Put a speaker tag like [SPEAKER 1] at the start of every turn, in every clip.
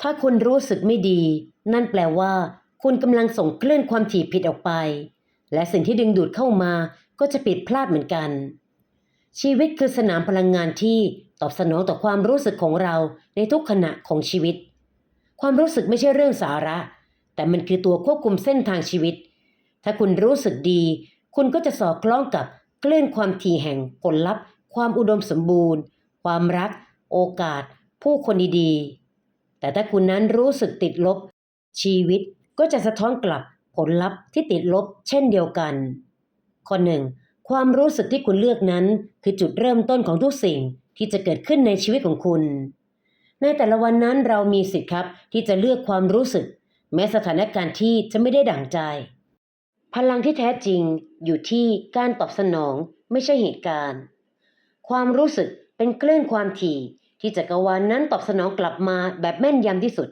[SPEAKER 1] ถ้าคุณรู้สึกไม่ดี นั่นแปลว่า คุณกำลังส่งคลื่นความถี่ผิดออกไป และสิ่งที่ดึงดูดเข้ามาก็จะผิดพลาดเหมือนกัน ชีวิตคือสนามพลังงานที่ตอบสนองต่อความรู้สึกของเราในทุกขณะของชีวิต ความรู้สึกไม่ใช่เรื่องสาระ แต่มันคือตัวควบคุมเส้นทางชีวิต ถ้าคุณรู้สึกดี คุณก็จะสอดคล้องกับคลื่นความถี่แห่งผลลัพธ์ ความอุดมสมบูรณ์ ความรัก โอกาส ผู้คนดีๆ แต่ถ้าคุณนั้นรู้สึกติดลบ ชีวิตก็จะสะท้อนกลับผลลัพธ์ที่ติดลบเช่นเดียวกัน ข้อหนึ่งความรู้สึกที่คุณเลือกนั้น คือจุดเริ่มต้นของทุกสิ่งที่จะเกิดขึ้นในชีวิตของคุณ ในแต่ละวันนั้นเรามีสิทธิ์ครับ ที่จะเลือกความรู้สึก แม้สถานการณ์ที่จะไม่ได้ดั่งใจ พลังที่แท้จริงอยู่ที่การตอบสนองไม่ใช่เหตุการณ์ ความรู้สึกเป็นคลื่นความถี่ ที่จักรวาลนนั้นตอบสนองกลับมาแบบแม่นยำที่สุด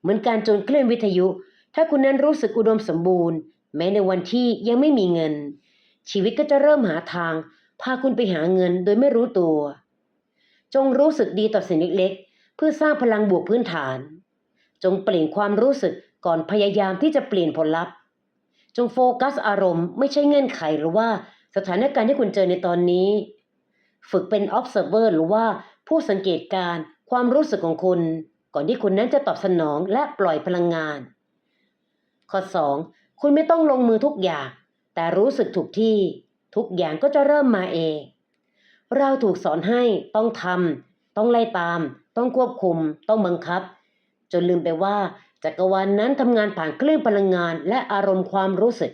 [SPEAKER 1] เหมือนการจนคลื่นวิทยุ ถ้าคุณนั้นรู้สึกอุดมสมบูรณ์ แม้ในวันที่ยังไม่มีเงิน ชีวิตก็จะเริ่มหาทาง พาคุณไปหาเงินโดยไม่รู้ตัว จงรู้สึกดีต่อสิ่งเล็กๆ เพื่อสร้างพลังบวกพื้นฐาน จงเปลี่ยนความรู้สึกก่อนพยายามที่จะเปลี่ยนผลลัพธ์ จงโฟกัสอารมณ์ไม่ใช่เงื่อนไขหรือว่าสถานการณ์ที่คุณเจอในตอนนี้ ฝึกเป็น observer หรือว่า ผู้สังเกตการณ์ความรู้สึกของคุณ ก่อนที่คุณนั้นจะตอบสนองและปล่อยพลังงาน ข้อ 2. คุณไม่ต้องลงมือทุกอย่าง แต่รู้สึกถูกที่ ทุกอย่างก็จะเริ่มมาเอง เราถูกสอนให้ต้องทำต้องไล่ตาม ต้องควบคุม ต้องบังคับ จนลืมไปว่าจักรวาลนนั้นทำงานผ่านคลื่นพลังงานและอารมณ์ความรู้สึก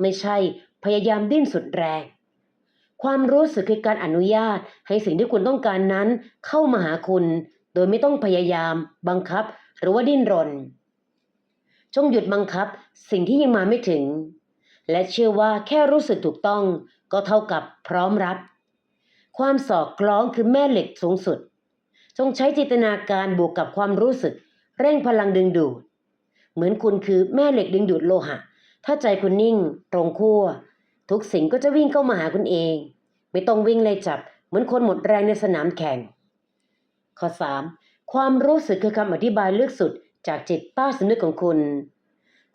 [SPEAKER 1] ไม่ใช่พยายามดิ้นสุดแรง ความรู้สึกคือการอนุญาตให้สิ่งที่คุณต้องการนั้นเข้ามาหาคุณ โดยไม่ต้องพยายาม บังคับ หรือว่าดิ้นรน จงหยุดบังคับสิ่งที่ยังมาไม่ถึง และเชื่อว่าแค่รู้สึกถูกต้อง ก็เท่ากับพร้อมรับ ความสอดคล้องคือแม่เหล็กสูงสุด จงใช้จินตนาการบวกกับความรู้สึก เร่งพลังดึงดูด เหมือนคุณคือแม่เหล็กดึงดูดโลหะ ถ้าใจคุณนิ่ง ตรงขั้ว ทุกสิ่งก็จะวิ่งเข้ามาหาคุณเอง ไม่ต้องวิ่งไล่จับ เหมือนคนหมดแรงในสนามแข่ง ข้อ 3. ความรู้สึกคือคำอธิบายลึกสุดจากจิตใต้สำนึกของคุณ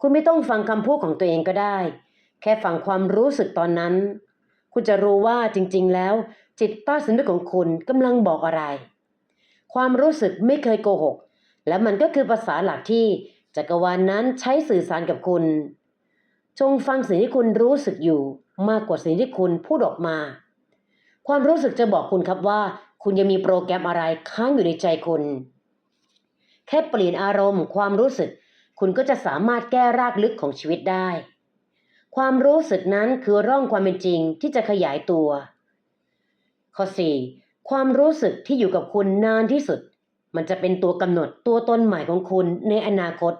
[SPEAKER 1] คุณไม่ต้องฟังคำพูดของตัวเองก็ได้ แค่ฟังความรู้สึกตอนนั้น คุณจะรู้ว่าจริง ๆ แล้ว จิตใต้สำนึกของคุณกำลังบอกอะไร ความรู้สึกไม่เคยโกหก และมันก็คือภาษาหลักที่จักรวาลนนั้นใช้สื่อสารกับคุณ จงฟังสิ่งที่คุณรู้สึกอยู่ มากกว่าสิ่งที่คุณพูดออกมา ความรู้สึกจะบอกคุณครับว่า คุณยังมีโปรแกรมอะไรค้างอยู่ในใจคุณ แค่เปลี่ยนอารมณ์ ความรู้สึก คุณก็จะสามารถแก้รากลึกของชีวิตได้ ความรู้สึกนั้นคือร่องความเป็นจริงที่จะขยายตัว ข้อ 4. ความรู้สึกที่อยู่กับคุณนานที่สุด มันจะเป็นตัวกำหนดตัวตนใหม่ของคุณในอนาคต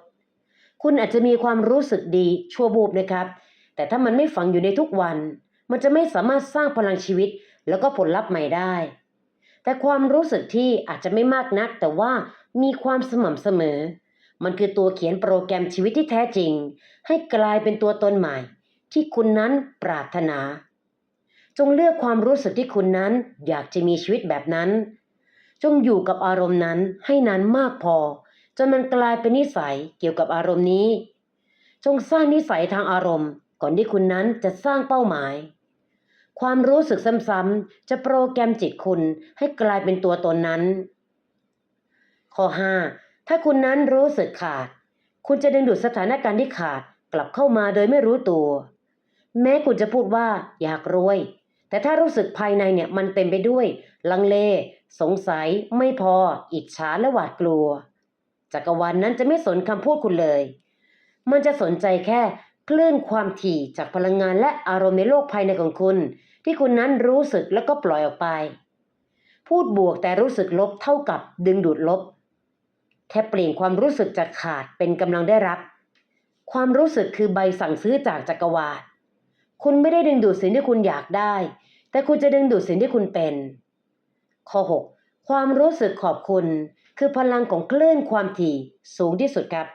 [SPEAKER 1] คุณอาจจะมีความรู้สึกดีชั่วบูบนะครับ แต่ถ้ามันไม่ฝังอยู่ในทุกวัน มันจะไม่สามารถสร้างพลังชีวิตแล้วก็ผลลัพธ์ใหม่ได้ แต่ความรู้สึกที่อาจจะไม่มากนัก แต่ว่ามีความสม่ำเสมอ มันคือตัวเขียนโปรแกรมชีวิตที่แท้จริง ให้กลายเป็นตัวตนใหม่ ที่คุณนั้นปรารถนา จงเลือกความรู้สึกที่คุณนั้นอยากจะมีชีวิตแบบนั้น จงอยู่กับอารมณ์นั้นให้นานมากพอ จนมันกลายเป็นนิสัยเกี่ยวกับอารมณ์นี้ จงสร้างนิสัยทางอารมณ์ ก่อนที่คุณนั้นจะสร้างเป้าหมาย ความรู้สึกซ้ำๆจะโปรแกรมจิตคุณให้กลายเป็นตัวตนนั้น ข้อ 5. ถ้าคุณนั้นรู้สึกขาด คุณจะดึงดูดสถานการณ์ที่ขาดกลับเข้ามาโดยไม่รู้ตัว แม้คุณจะพูดว่าอยากรวย แต่ถ้ารู้สึกภายในเนี่ยมันเต็มไปด้วย ลังเล สงสัย ไม่พอ อิจฉาและหวาดกลัวจักรวาลนนั้นจะไม่สนคำพูดคุณเลย มันจะสนใจแค่ คลื่นความถี่จากพลังงานและอารมณ์ในโลกภายในของคุณ ที่คุณนั้นรู้สึกแล้วก็ปล่อยออกไป พูดบวกแต่รู้สึกลบเท่ากับดึงดูดลบ แค่เปลี่ยนความรู้สึกจากขาดเป็นกำลังได้รับ ความรู้สึกคือใบสั่งซื้อจากจักรวาลคุณไม่ได้ดึงดูดสิ่งที่คุณอยากได้ แต่คุณจะดึงดูดสิ่งที่คุณเป็น ข้อ 6. ความรู้สึกขอบคุณ คือพลังของคลื่นความถี่สูงที่สุดครับ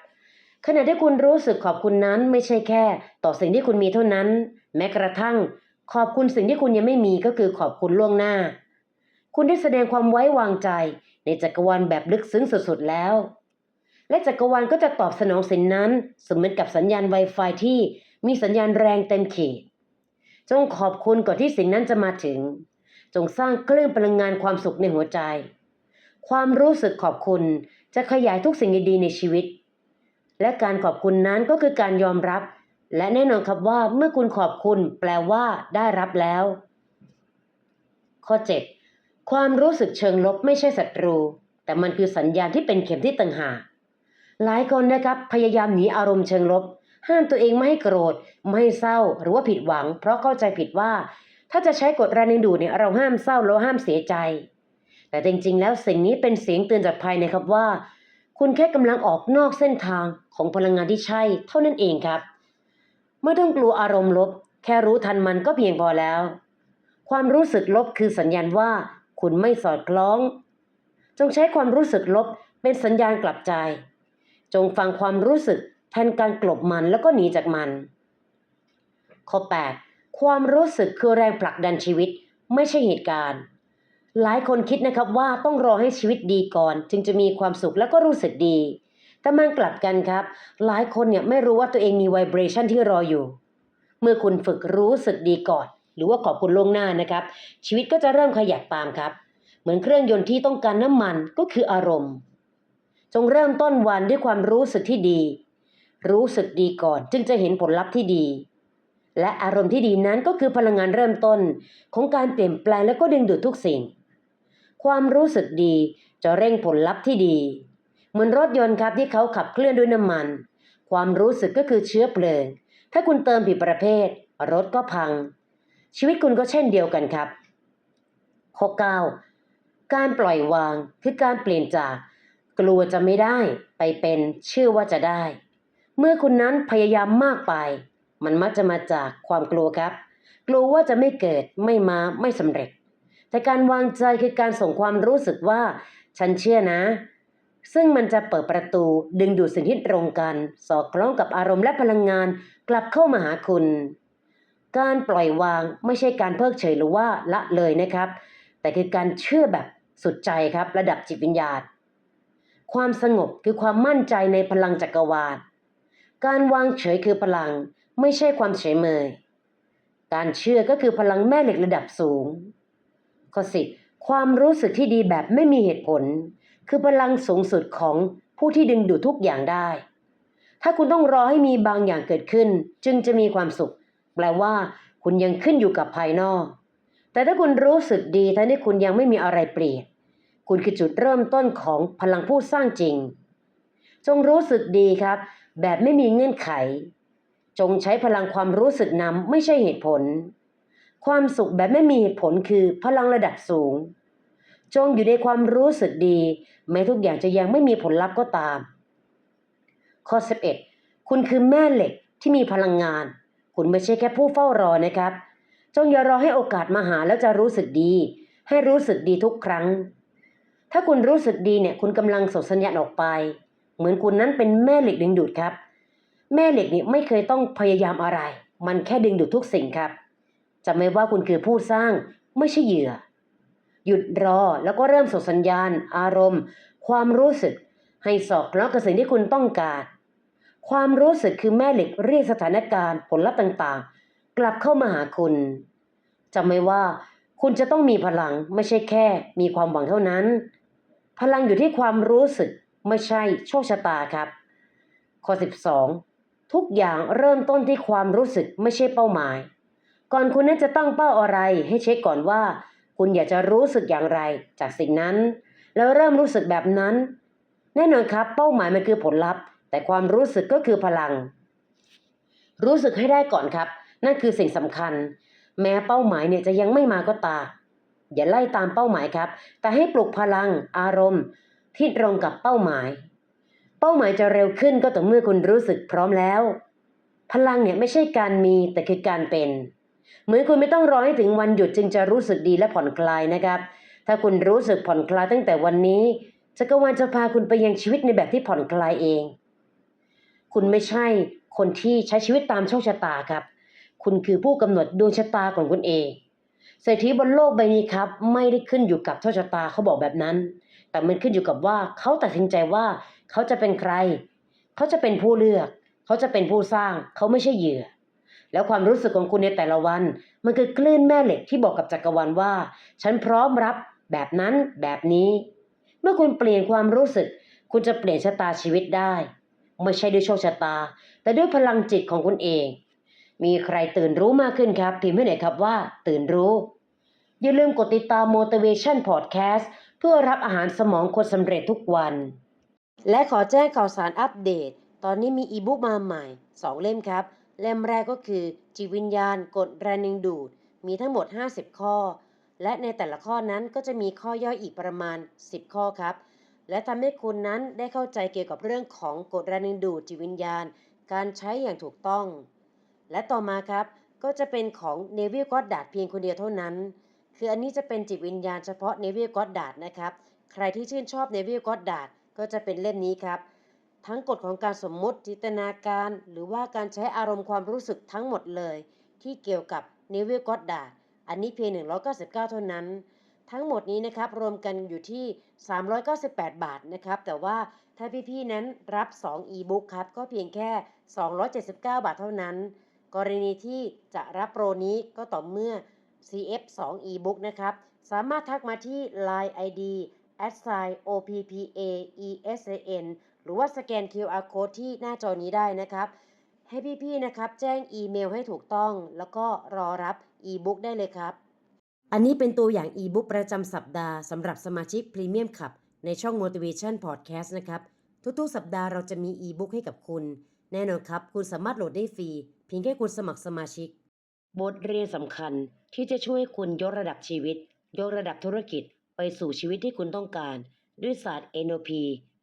[SPEAKER 1] ขณะที่คุณรู้สึกขอบคุณนั้นไม่ใช่แค่ ต่อสิ่งที่คุณมีเท่านั้น แม้กระทั่ง ขอบคุณสิ่งที่คุณยังไม่มีก็คือขอบคุณล่วงหน้า คุณได้แสดงความไว้วางใจ ในจักรวาลแบบลึกซึ้งสุดๆแล้ว และจักรวาลก็จะตอบสนองสิ่งนั้นเสมือนกับสัญญาณ Wi-Fi ที่มีสัญญาณแรงเต็มขีดจงขอบคุณก่อนที่สิ่งนั้นจะมาถึง จงสร้างคลื่นพลังงานความสุขในหัวใจ ความรู้สึกขอบคุณจะขยายทุกสิ่งดีๆในชีวิต และการขอบคุณนั้นก็คือการยอมรับ และแน่นอนครับว่าเมื่อคุณขอบคุณแปลว่าได้รับแล้ว ข้อ 7 ความรู้สึกเชิงลบไม่ใช่ศัตรู แต่มันคือสัญญาณที่เป็นเข็มที่ต่างหากหลายคนนะครับพยายามหนีอารมณ์เชิงลบ ห้ามตัวเองไม่ให้โกรธ ไม่ให้เศร้าหรือว่าผิดหวัง เพราะเข้าใจผิดว่า ถ้าจะใช้กฎแรงดึงดูดเนี่ยเราห้ามเศร้าแล้วห้ามเสียใจ แต่จริงๆ แล้วสิ่งนี้เป็นเสียงเตือนจากภายในครับว่า คุณแค่กำลังออกนอกเส้นทางของพลังงานที่ใช่ เท่านั้นเองครับ ไม่ต้องกลัวอารมณ์ลบ แค่รู้ทันมันก็เพียงพอแล้ว ความรู้สึกลบคือสัญญาณว่า คุณไม่สอดคล้อง จงใช้ความรู้สึกลบเป็นสัญญาณกลับใจ จงฟังความรู้สึกแทนการกลบมันแล้วก็หนีจากมัน ข้อ 8 ความรู้สึกคือแรงผลักดันชีวิตไม่ใช่เหตุการณ์ หลายคนคิดนะครับว่าต้องรอให้ชีวิตดีก่อน จึงจะมีความสุขแล้วก็รู้สึกดี แต่มันกลับกันครับ หลายคนเนี่ยไม่รู้ว่าตัวเองมีไวเบรชันที่รออยู่ เมื่อคุณฝึกรู้สึกดีก่อน หรือว่าขอบคุณล่วงหน้านะครับ ชีวิตก็จะเริ่มขยับตามครับ เหมือนเครื่องยนต์ที่ต้องการน้ำมันก็คืออารมณ์ จงเริ่มต้นวันด้วยความรู้สึกที่ดี รู้สึกดีก่อน จึงจะเห็นผลลัพธ์ที่ดีและอารมณ์ที่ดีนั้นก็คือพลังงานเริ่มต้น ของการเปลี่ยนแปลงและก็ดึงดูดทุกสิ่ง ความรู้สึกดีจะเร่งผลลัพธ์ที่ดี เหมือนรถยนต์ครับที่เขาขับเคลื่อนด้วยน้ำมัน ความรู้สึกก็คือเชื้อเพลิง ถ้าคุณเติมผิดประเภท รถก็พัง ชีวิตคุณก็เช่นเดียวกันครับข้อ9การปล่อยวางคือการเปลี่ยนจาก กลัวจะไม่ได้ไปเป็นเชื่อว่าจะได้ เมื่อคุณนั้นพยายามมากไป มันมักจะมาจากความกลัวครับ กลัวว่าจะไม่เกิดไม่มาไม่สำเร็จ แต่การวางใจคือการส่งความรู้สึกว่า ฉันเชื่อนะ ซึ่งมันจะเปิดประตูดึงดูดสิ่งที่ตรงกัน สอดคล้องกับอารมณ์และพลังงานกลับเข้ามาหาคุณ การปล่อยวางไม่ใช่การเพิกเฉยหรือว่าละเลยนะครับ แต่คือการเชื่อแบบสุดใจครับ ระดับจิตวิญญาณความสงบคือความมั่นใจในพลังจักรวาล การวางเฉยคือพลังไม่ใช่ความเฉยเมย การเชื่อก็คือพลังแม่เหล็กระดับสูง ข้อสิความรู้สึกที่ดีแบบไม่มีเหตุผล คือพลังสูงสุดของผู้ที่ดึงดูดทุกอย่างได้ ถ้าคุณต้องรอให้มีบางอย่างเกิดขึ้น จึงจะมีความสุข แปลว่า คุณยังขึ้นอยู่กับภายนอก แต่ถ้าคุณรู้สึกดีทั้งที่คุณยังไม่มีอะไรเปลี่ยนคุณคือจุดเริ่มต้นของพลังผู้สร้างจริง จงรู้สึกดีครับ แบบไม่มีเงื่อนไข จงใช้พลังความรู้สึกนำไม่ใช่เหตุผล ความสุขแบบไม่มีเหตุผลคือพลังระดับสูง จงอยู่ในความรู้สึกดี แม้ทุกอย่างจะยังไม่มีผลลัพธ์ก็ตาม ข้อ 11 คุณคือแม่เหล็กที่มีพลังงาน คุณไม่ใช่แค่ผู้เฝ้ารอนะครับ จงอย่ารอให้โอกาสมาหาแล้วจะรู้สึกดี ให้รู้สึกดีทุกครั้ง ถ้าคุณรู้สึกดีเนี่ย คุณกำลังส่งสัญญาณออกไป เหมือนคุณนั้นเป็นแม่เหล็กดึงดูดครับ แม่เหล็กนี่ไม่เคยต้องพยายามอะไร มันแค่ดึงดูดทุกสิ่งครับ จำไว้ว่าคุณคือผู้สร้างไม่ใช่เหยื่อ หยุดรอแล้วก็เริ่มส่งสัญญาณ อารมณ์ ความรู้สึก ให้สอดคล้องกับสิ่งที่คุณต้องการ ความรู้สึกคือแม่เหล็กเรียกสถานการณ์ผลลัพธ์ต่างๆ กลับเข้ามาหาคุณจำไว้ว่าคุณจะต้องมีพลังไม่ใช่แค่ มีความหวังเท่านั้น พลังอยู่ที่ความรู้สึกไม่ใช่โชคชะตาครับ ข้อ 12 ทุกอย่างเริ่มต้นที่ความรู้สึกไม่ใช่เป้าหมาย ก่อนคุณนั้นจะตั้งเป้าอะไร ให้เช็คก่อนว่า คุณอยากจะรู้สึกอย่างไรจากสิ่งนั้น แล้วเริ่มรู้สึกแบบนั้น แน่นอนครับ เป้าหมายมันคือผลลัพธ์ แต่ความรู้สึกก็คือพลัง รู้สึกให้ได้ก่อนครับ นั่นคือสิ่งสำคัญ แม้เป้าหมายเนี่ยจะยังไม่มาก็ตามอย่าไล่ตามเป้าหมายครับ แต่ให้ปลุกพลัง อารมณ์ ที่ตรงกับเป้าหมาย เป้าหมายจะเร็วขึ้นก็ต่อเมื่อคุณรู้สึกพร้อมแล้ว พลังเนี่ยไม่ใช่การมีแต่คือการเป็น เหมือนคุณไม่ต้องรอให้ถึงวันหยุดจึงจะรู้สึกดีและผ่อนคลายนะครับ ถ้าคุณรู้สึกผ่อนคลายตั้งแต่วันนี้จักรวาลจะพาคุณไปยังชีวิตในแบบที่ผ่อนคลายเอง คุณไม่ใช่คนที่ใช้ชีวิตตามโชคชะตาครับ คุณคือผู้กำหนดดวงชะตาของคุณเองเศรษฐีบนโลกใบนี้ครับ ไม่ได้ขึ้นอยู่กับโชคชะตาเขาบอกแบบนั้น แต่มันขึ้นอยู่กับว่าเขาตัดสินใจว่าเขาจะเป็นใคร เขาจะเป็นผู้เลือก เขาจะเป็นผู้สร้าง เขาไม่ใช่เหยื่อ แล้วความรู้สึกของคุณในแต่ละวัน มันคือคลื่นแม่เหล็กที่บอกกับจักรวาลว่า ฉันพร้อมรับแบบนั้นแบบนี้ เมื่อคุณเปลี่ยนความรู้สึก คุณจะเปลี่ยนชะตาชีวิตได้ ไม่ใช่ด้วยโชคชะตา แต่ด้วยพลังจิตของคุณเอง มีใครตื่นรู้มากขึ้นครับพิมพ์ให้หน่อยครับว่า ตื่นรู้ อย่าลืมกดติดตาม motivation podcast เพื่อรับอาหารสมองคนสำเร็จทุกวัน และขอแจ้งข่าวสารอัปเดต ตอนนี้มีอีบุ๊กมาใหม่ 2 เล่มครับ เล่มแรกก็คือ จิตวิญญาณกฎแรงดึงดูด มีทั้งหมด 50 ข้อ และในแต่ละข้อนั้นก็จะมีข้อย่อยอีกประมาณ 10 ข้อครับ และทำให้คุณนั้นได้เข้าใจเกี่ยวกับเรื่องของกฎแรงดึงดูดจิตวิญญาณ การใช้อย่างถูกต้อง และต่อมาครับ ก็จะเป็นของเนวิลก็อดดาดเพียงคนเดียวเท่านั้น คืออันนี้จะเป็นจิตวิญญาณเฉพาะเนวิลก็อดดาดนะครับ ใครที่ชื่นชอบเนวิลก็อดดาดก็จะเป็นเล่มนี้ครับ ทั้งกฎของการสมมุติจินตนาการ หรือว่าการใช้อารมณ์ความรู้สึกทั้งหมดเลย ที่เกี่ยวกับเนวิลก็อดดาอันนี้เพียง 199 เท่านั้น ทั้งหมดนี้นะครับรวมกันอยู่ที่ 398 บาทนะครับ แต่ว่าถ้าพี่ๆนั้นรับ 2 e-book ครับ ก็เพียงแค่ 279 บาทเท่านั้น กรณีที่จะรับโปรนี้ก็ต่อเมื่อ CF 2 e-book นะครับ สามารถทักมาที่ Line ID s i o p p a e s a n หรือว่าสแกน QR code ที่หน้าจอนี้ได้นะครับ ให้พี่ๆนะครับ แจ้งอีเมลให้ถูกต้อง แล้วก็รอรับ e-book ได้เลยครับ อันนี้เป็นตัวอย่าง e-book ประจำสัปดาห์สำหรับสมาชิก Premium Club ในช่อง Motivation Podcast นะครับ ทุกๆ สัปดาห์เราจะมี e-book ให้กับคุณ แน่นอนครับ คุณสามารถโหลดได้ฟรีเพียงแค่คุณสมัครสมาชิก บทเรียนสำคัญที่จะช่วยคุณยกระดับชีวิต ยกระดับธุรกิจไปสู่ชีวิตที่คุณต้องการ ด้วยศาสตร์ NLP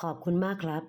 [SPEAKER 1] ขอบคุณมากครับ